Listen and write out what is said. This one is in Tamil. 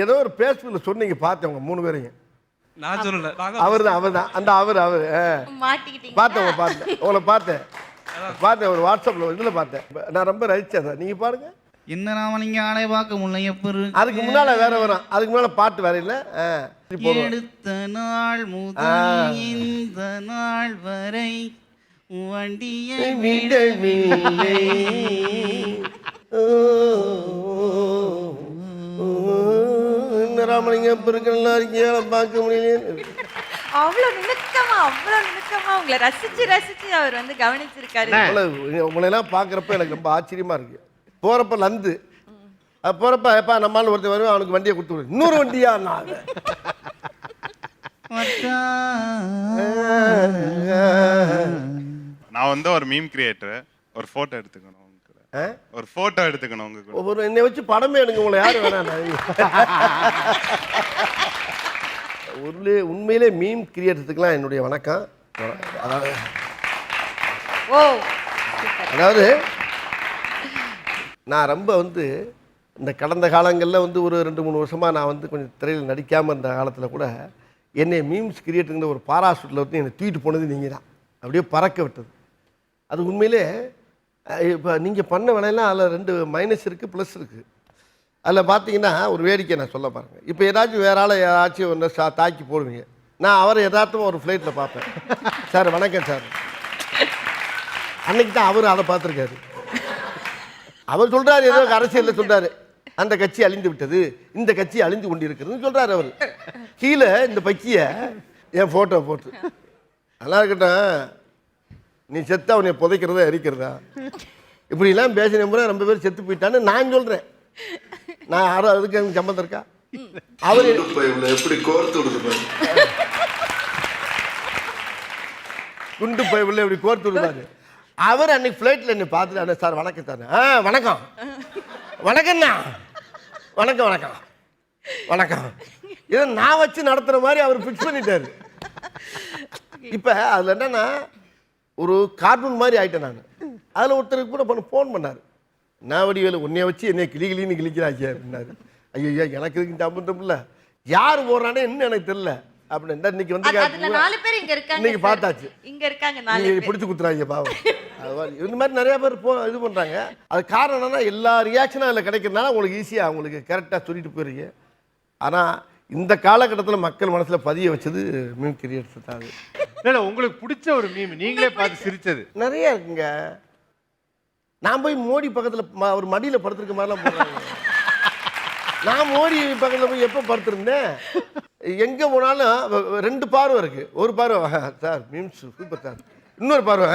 ஏதோ ஒரு பேஸ்புக்கில் சொன்னீங்க பார்த்தேன் உங்க மூணு பேரையும். நான் சொல்லல. அவர் தான் அவர் தான் அந்த அவர் அவர் பார்த்தேன் பார்த்தேன். உங்களை பார்த்தேன். பார்த்தேன் ஒரு வாட்ஸ்அப்பில் இதில் பார்த்தேன். நான் ரொம்ப ரசிச்சேன் அதை நீங்கள் பாருங்க. என்ன நாம நீங்க ஆளை பார்க்க முடியல எப்ப இருக்கு? அதுக்கு முன்னால வேற வரும் அதுக்கு முன்னால பாட்டு வேற இல்லை. எடுத்த நாள் முதல் இந்த நாள் வரை வண்டியை விடவில்லை. ராமலிங்கம் பெருக்கெல்லாம் இருக்கியா பார்க்க முடியலையே. அவ்வளவு நுணுக்கமா அவ்வளவு நுணுக்கமா உங்களை ரசிச்சு ரசிச்சு அவர் வந்து கவனிச்சிருக்காரு. உங்களை உங்களெல்லாம் பார்க்குறப்ப எனக்கு ரொம்ப ஆச்சரியமா இருக்கு. போகிறப்ப லந்து. அது போகிறப்ப எப்பா நம்மளால ஒருத்தர் வருவேன் அவனுக்கு வண்டியை கொடுத்து இன்னொரு வண்டியா நான் நான் வந்து ஒரு மீம் கிரியேட்டர் ஒரு போட்டோ எடுத்துக்கணும்? ஒரு போட்டோ எடுத்துக்கணும் உங்க கூட ஒரு என்னை வச்சு படமே எடுங்க உங்களை யாரும் வேணாம் உண்மையிலே உண்மையிலே மீம் கிரியேட்டர்ஸுக்கெல்லாம் என்னுடைய வணக்கம். அதாவது ஓ. அதாவது நான் ரொம்ப வந்து இந்த கடந்த காலங்களில் வந்து ஒரு ரெண்டு மூணு வருஷமாக நான் வந்து கொஞ்சம் திரையில் நடிக்காமல் இருந்த காலத்தில் கூட என்னை மீம்ஸ் கிரியேட்டுங்கிற ஒரு பாராசூட்டில் வந்து என்னை தூக்கிட்டு போனது நீங்கள் தான் அப்படியே பறக்க விட்டது. அது உண்மையிலே இப்போ நீங்கள் பண்ண வேலையெல்லாம் அதில் ரெண்டு மைனஸ் இருக்குது ப்ளஸ் இருக்குது அதில் பார்த்தீங்கன்னா ஒரு வேடிக்கை நான் சொல்ல பாருங்கள் இப்போ ஏதாச்சும் வேற ஆள் ஏதாச்சும் ஒன்று சா தாக்கி போடுவீங்க. நான் அவரை எதார்த்தமாக ஒரு ஃப்ளைட்டில் பார்ப்பேன். சார் வணக்கம் சார். அன்னைக்கு தான் அவர் அதை பார்த்துருக்காரு. அவர் சொல்கிறார் ஏதோ அரசியலில் சொல்கிறாரு அந்த கட்சி அழிந்து விட்டது இந்த கட்சி அழிந்து கொண்டிருக்கிறதுன்னு சொல்கிறார் அவர். கீழே இந்த பக்கியை என் ஃபோட்டோ போட்டு. நல்லா இருக்கட்டும். நீ செத்தா உன்னை புதைக்கிறதா எரிக்கிறதா? இப்படிலாம் பேசின முறை ரொம்ப பேர் செத்து போயிட்டான்னு நான் சொல்றேன். நான் யாரும் அதுக்கு எனக்கு சம்மந்தம் இருக்கா? அவர் எப்படி கோர்த்து விடுது குண்டு உள்ள இப்படி கோர்த்து விடுவாரு அவர் அன்னைக்கு ஃப்ளைட்டில் என்னை பார்த்துட்டு சார் வணக்கம் சார். ஆ வணக்கம். வணக்கம்ண்ணா வணக்கம் வணக்கம். வணக்கம். இதை நான் வச்சு நடத்துகிற மாதிரி அவர் ஃபிக்ஸ் பண்ணிட்டாரு. இப்போ அதில் என்னன்னா ஒரு கார்ட்டூன் மாதிரி ஆயிட்டேன் நான். அதில் ஒருத்தருக்கு கூட பண்ண ஃபோன் பண்ணார். நான் வடிவேலு உன்னைய வச்சு என்னை கிளி கிளின்னு கிளிக்கிறாங்க அப்படின்னாரு. ஐயோ எனக்கு இதுக்கு சம்பந்தம் இல்லை யார் போடுறானே என்ன எனக்கு தெரியல. அப்படின்னு. இன்னைக்கு வந்து அது- அதுல நாலு பேர் இங்க இருக்காங்க இன்னைக்கு. பார்த்தாச்சு. இங்க இருக்காங்க நாலு பிடிச்சு குத்துறாங்க பாவம். அது மாதிரி இந்த மாதிரி நிறைய பேர் போ இது பண்றாங்க. அது காரணம் என்னன்னா எல்லா ரியாக்ஷனும் அதில் கிடைக்கிறதுனால உங்களுக்கு ஈஸியாக உங்களுக்கு கரெக்டாக சொல்லிட்டு போயிருங்க. ஆனா இந்த காலகட்டத்தில் மக்கள் மனசுல பதிய வச்சது மீன் கிரியேட்டர்ஸ் தான் இல்ல உங்களுக்கு பிடிச்ச ஒரு மீம் நீங்களே பார்த்து சிரிச்சது. நிறைய இருக்குங்க. நான் போய் மோடி பக்கத்துல ஒரு மடியில படுத்திருக்க மாதிரிலாம் போடுறாங்க. நான் மோடி பக்கத்துல போய் எப்போ படுத்திருந்தேன்? எங்க போனாலும் ரெண்டு பார்வை இருக்கு. ஒரு பார்வை சார் மீம்ஸ் சூப்பர் சார். இன்னொரு பார்வை